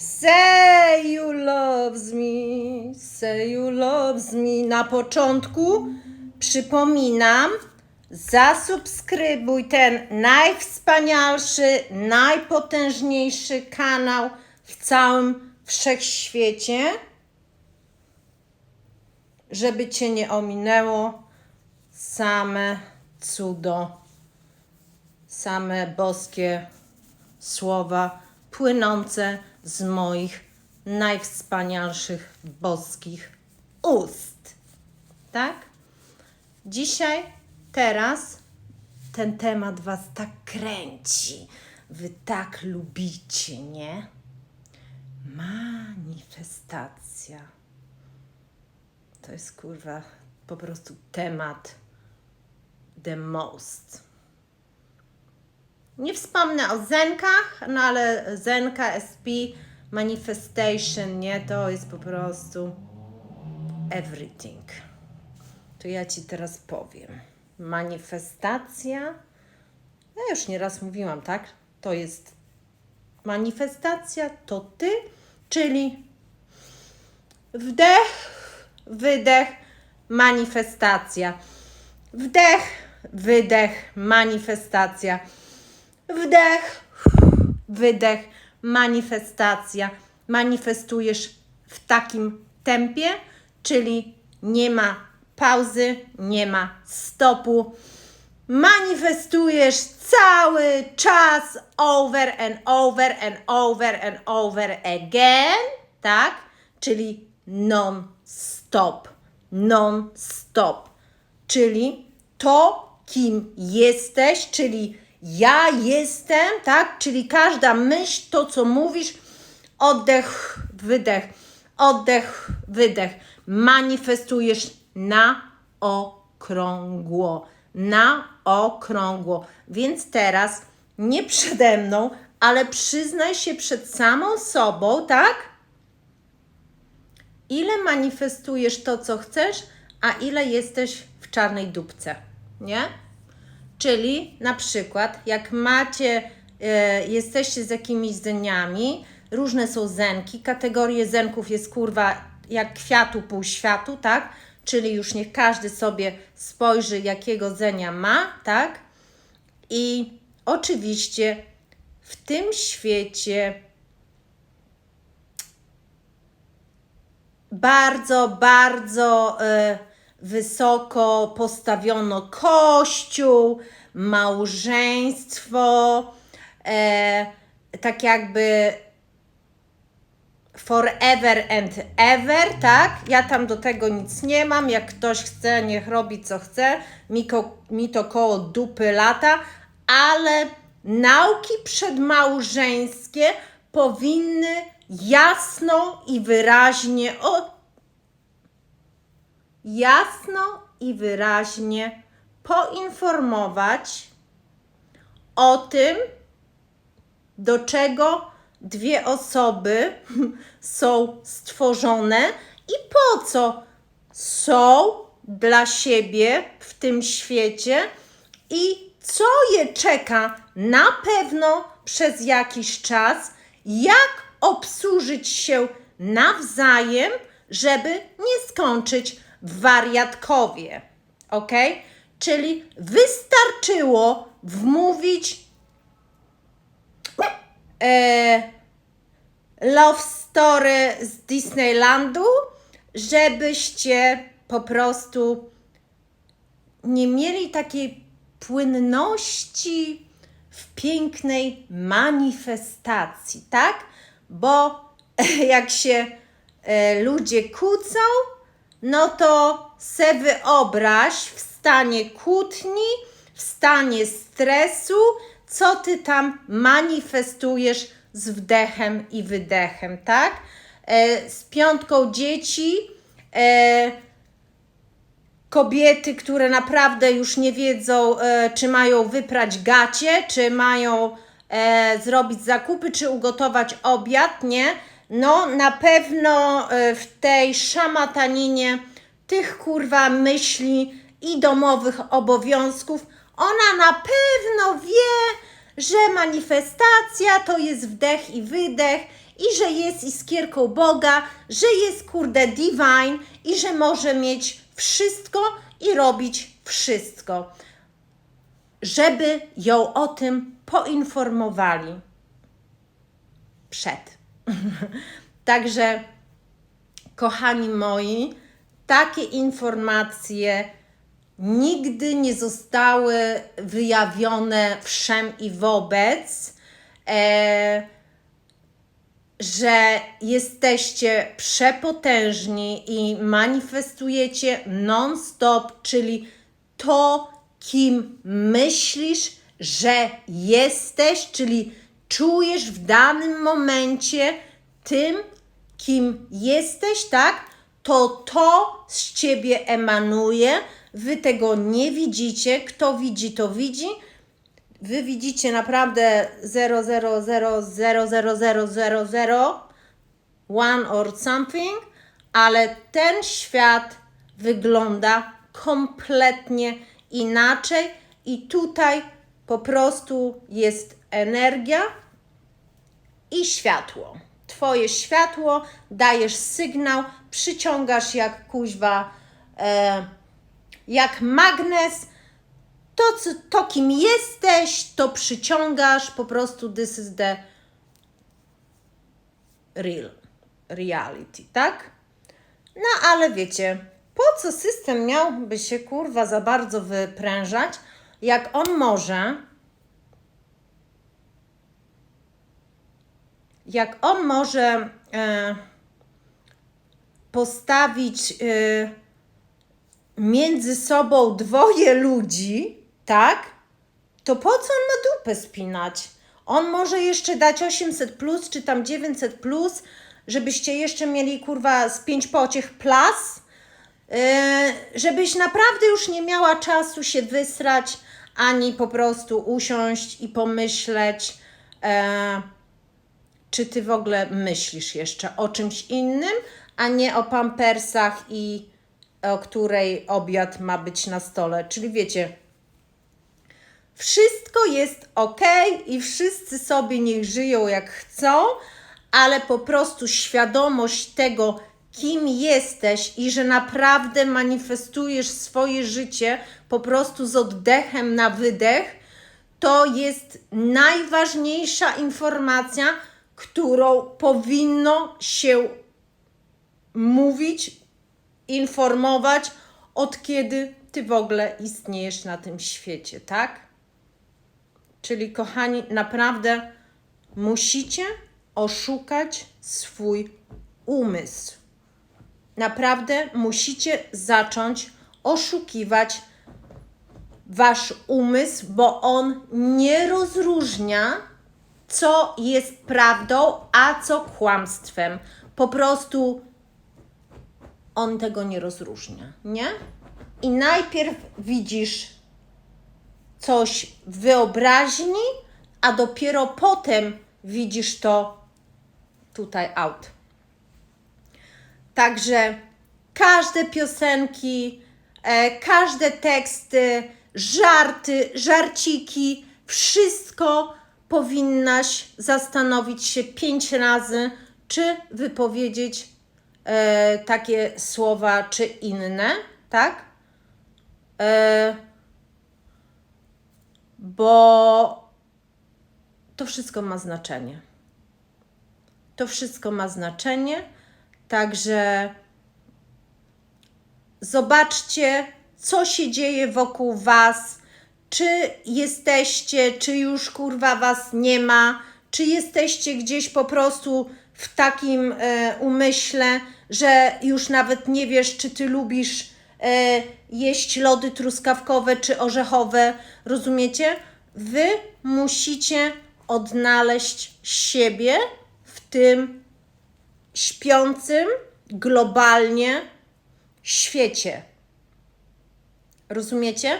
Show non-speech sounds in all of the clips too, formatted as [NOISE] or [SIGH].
Say you loves me, say you loves me. Na początku przypominam, zasubskrybuj ten najwspanialszy, najpotężniejszy kanał w całym wszechświecie, żeby Cię nie ominęło same cudo, same boskie słowa płynące z moich najwspanialszych boskich ust. Tak? Dzisiaj, teraz ten temat Was tak kręci. Wy tak lubicie, nie? Manifestacja. To jest kurwa po prostu temat the most. Nie wspomnę o zenkach, no ale zenka SP manifestation, nie? To jest po prostu everything. To ja ci teraz powiem. Manifestacja. Ja już nieraz mówiłam, tak? To jest manifestacja, to ty, czyli wdech, wydech, manifestacja. Wdech, wydech, manifestacja. Wdech, wydech, manifestacja. Manifestujesz w takim tempie, czyli nie ma pauzy, nie ma stopu. Manifestujesz cały czas over and over and over and over again, tak? Czyli non-stop. Non-stop. Czyli to, kim jesteś, czyli ja jestem, tak? Czyli każda myśl, to co mówisz, oddech, wydech, oddech, wydech. Manifestujesz na okrągło. Na okrągło. Więc teraz nie przede mną, ale przyznaj się przed samą sobą, tak? ile manifestujesz to, co chcesz, a ile jesteś w czarnej dupce, nie? Czyli na przykład, jak macie, e, jesteście z jakimiś zeniami, różne są zenki, kategorie zenków jest kurwa jak kwiatu pół światu, tak? Czyli już niech każdy sobie spojrzy, jakiego zenia ma, tak? I oczywiście w tym świecie bardzo, bardzo e, wysoko postawiono kościół, małżeństwo, e, tak jakby forever and ever, tak? Ja tam do tego nic nie mam. Jak ktoś chce, niech robi co chce. Mi, ko, mi to koło dupy lata, ale nauki przedmałżeńskie powinny jasno i wyraźnie o, jasno i wyraźnie poinformować o tym, do czego dwie osoby [LAUGHS] są stworzone i po co są dla siebie w tym świecie i co je czeka na pewno przez jakiś czas, jak obsłużyć się nawzajem, żeby nie skończyć wariatkowie. Ok? Czyli wystarczyło wmówić e, love story z Disneylandu, żebyście po prostu nie mieli takiej płynności w pięknej manifestacji, tak? Bo [LAUGHS] jak się e, ludzie kłócą, no to se wyobraź w stanie kłótni, w stanie stresu, co ty tam manifestujesz z wdechem i wydechem, tak? E, z piątką dzieci, e, kobiety, które naprawdę już nie wiedzą, e, czy mają wyprać gacie, czy mają e, zrobić zakupy, czy ugotować obiad, nie? No, na pewno e, w tej szamataninie tych kurwa myśli i domowych obowiązków, ona na pewno wie, że manifestacja to jest wdech i wydech i że jest iskierką Boga, że jest kurde divine i że może mieć wszystko i robić wszystko, żeby ją o tym poinformowali przed. [LAUGHS] Także, kochani moi, takie informacje nigdy nie zostały wyjawione wszem i wobec, e, że jesteście przepotężni i manifestujecie non-stop, czyli to, kim myślisz, że jesteś, czyli czujesz w danym momencie tym, kim jesteś, tak? To to z ciebie emanuje. Wy tego nie widzicie. Kto widzi, to widzi. Wy widzicie naprawdę 0000000 one or something, ale ten świat wygląda kompletnie inaczej i tutaj po prostu jest energia i światło. Twoje światło, dajesz sygnał, przyciągasz jak kuźwa, e, jak magnes. To, co, to, kim jesteś, to przyciągasz, po prostu this is the real, reality, tak? No ale wiecie, po co system miałby się kurwa za bardzo wyprężać, jak on może, jak on może e, postawić e, między sobą dwoje ludzi, tak? To po co on ma dupę spinać? On może jeszcze dać 800 plus, czy tam 900 plus, żebyście jeszcze mieli kurwa z 5 pociech plus, yy, żebyś naprawdę już nie miała czasu się wysrać, ani po prostu usiąść i pomyśleć, e, czy ty w ogóle myślisz jeszcze o czymś innym, a nie o pampersach i o której obiad ma być na stole. Czyli wiecie, wszystko jest ok i wszyscy sobie niech żyją jak chcą, ale po prostu świadomość tego, kim jesteś i że naprawdę manifestujesz swoje życie po prostu z oddechem na wydech, to jest najważniejsza informacja, którą powinno się mówić, informować, od kiedy ty w ogóle istniejesz na tym świecie, tak? Czyli, kochani, naprawdę musicie oszukać swój umysł. Naprawdę musicie zacząć oszukiwać wasz umysł, bo on nie rozróżnia, co jest prawdą, a co kłamstwem. Po prostu on tego nie rozróżnia, nie? I najpierw widzisz coś w wyobraźni, a dopiero potem widzisz to tutaj out. Także każde piosenki, e, każde teksty, żarty, żarciki, wszystko powinnaś zastanowić się pięć razy, czy wypowiedzieć e, takie słowa, czy inne, tak? E, bo to wszystko ma znaczenie. To wszystko ma znaczenie, także zobaczcie, co się dzieje wokół Was, czy jesteście, czy już kurwa Was nie ma, czy jesteście gdzieś po prostu w takim e, umyśle, że już nawet nie wiesz, czy Ty lubisz e, jeść lody truskawkowe czy orzechowe, rozumiecie? Wy musicie odnaleźć siebie w tym śpiącym globalnie świecie. Rozumiecie?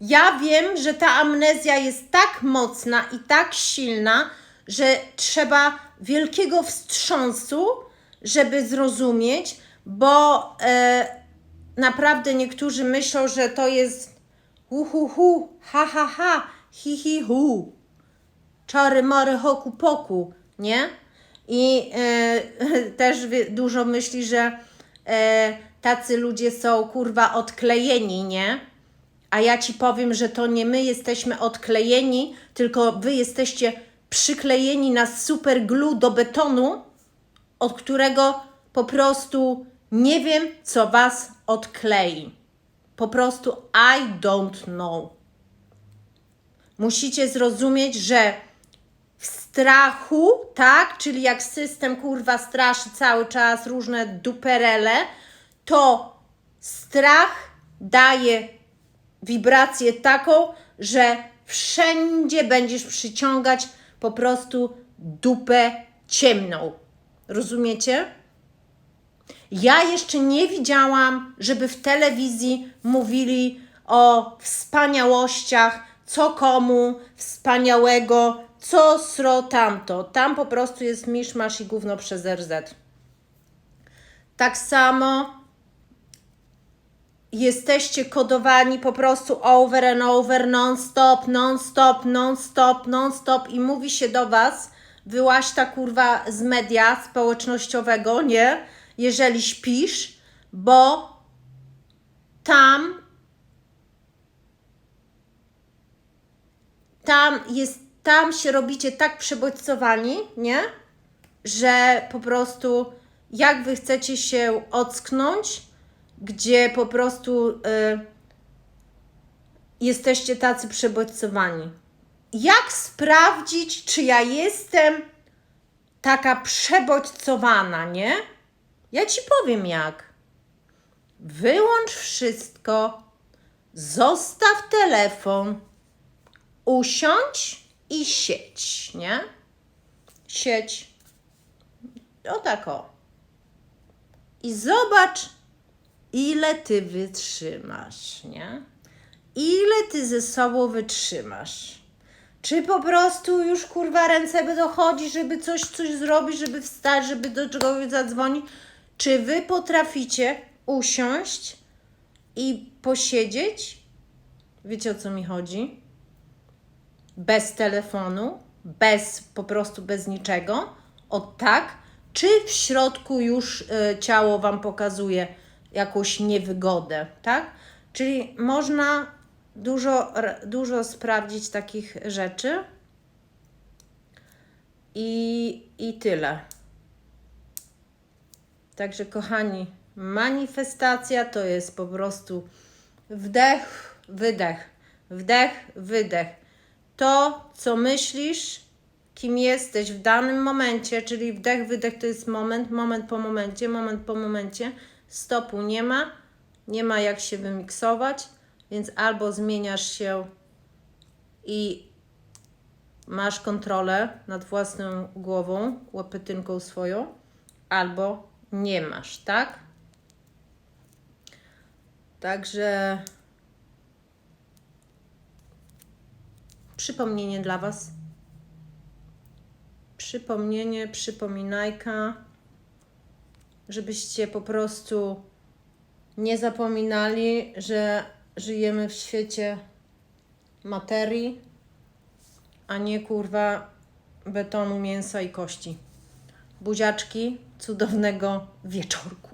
Ja wiem, że ta amnezja jest tak mocna i tak silna, że trzeba wielkiego wstrząsu, żeby zrozumieć, bo e, naprawdę niektórzy myślą, że to jest uhuhu, ha ha ha, hi hi hu, czary mary hoku poku, nie? I e, [LAUGHS] też dużo myśli, że e, tacy ludzie są kurwa odklejeni, nie? A ja ci powiem, że to nie my jesteśmy odklejeni, tylko wy jesteście przyklejeni na super glue do betonu, od którego po prostu nie wiem, co was odklei. Po prostu I don't know. Musicie zrozumieć, że w strachu, tak, czyli jak system kurwa straszy cały czas różne duperele, to strach daje wibrację taką, że wszędzie będziesz przyciągać po prostu dupę ciemną. Rozumiecie? Ja jeszcze nie widziałam, żeby w telewizji mówili o wspaniałościach, co komu wspaniałego, co sro tamto. Tam po prostu jest miszmasz i gówno przez RZ. Tak samo jesteście kodowani po prostu over and over, non-stop, non-stop, non-stop, non-stop i mówi się do Was, wyłaź ta kurwa z media społecznościowego, nie? Jeżeli śpisz, bo tam tam jest, tam się robicie tak przebodźcowani, nie? Że po prostu jak wy chcecie się ocknąć, gdzie po prostu y, jesteście tacy przebodźcowani. Jak sprawdzić, czy ja jestem taka przebodźcowana, nie? Ja ci powiem jak. Wyłącz wszystko, zostaw telefon, usiądź i siedź, nie? Siedź. O tak o. I zobacz, ile ty wytrzymasz, nie? Ile ty ze sobą wytrzymasz? Czy po prostu już kurwa ręce by dochodzi, żeby coś, coś zrobić, żeby wstać, żeby do czegoś zadzwonić? Czy wy potraficie usiąść i posiedzieć? Wiecie o co mi chodzi? Bez telefonu, bez po prostu bez niczego. O tak, czy w środku już y, ciało Wam pokazuje jakąś niewygodę, tak? Czyli można dużo, dużo sprawdzić takich rzeczy i, i tyle. Także, kochani, manifestacja to jest po prostu wdech, wydech, wdech, wydech. To, co myślisz, kim jesteś w danym momencie, czyli wdech, wydech to jest moment, moment po momencie, moment po momencie. Stopu nie ma, nie ma jak się wymiksować, więc albo zmieniasz się i masz kontrolę nad własną głową, łapytynką swoją, albo nie masz, tak? Także przypomnienie dla Was. Przypomnienie, przypominajka, żebyście po prostu nie zapominali, że żyjemy w świecie materii, a nie kurwa betonu, mięsa i kości. Buziaczki, cudownego wieczorku.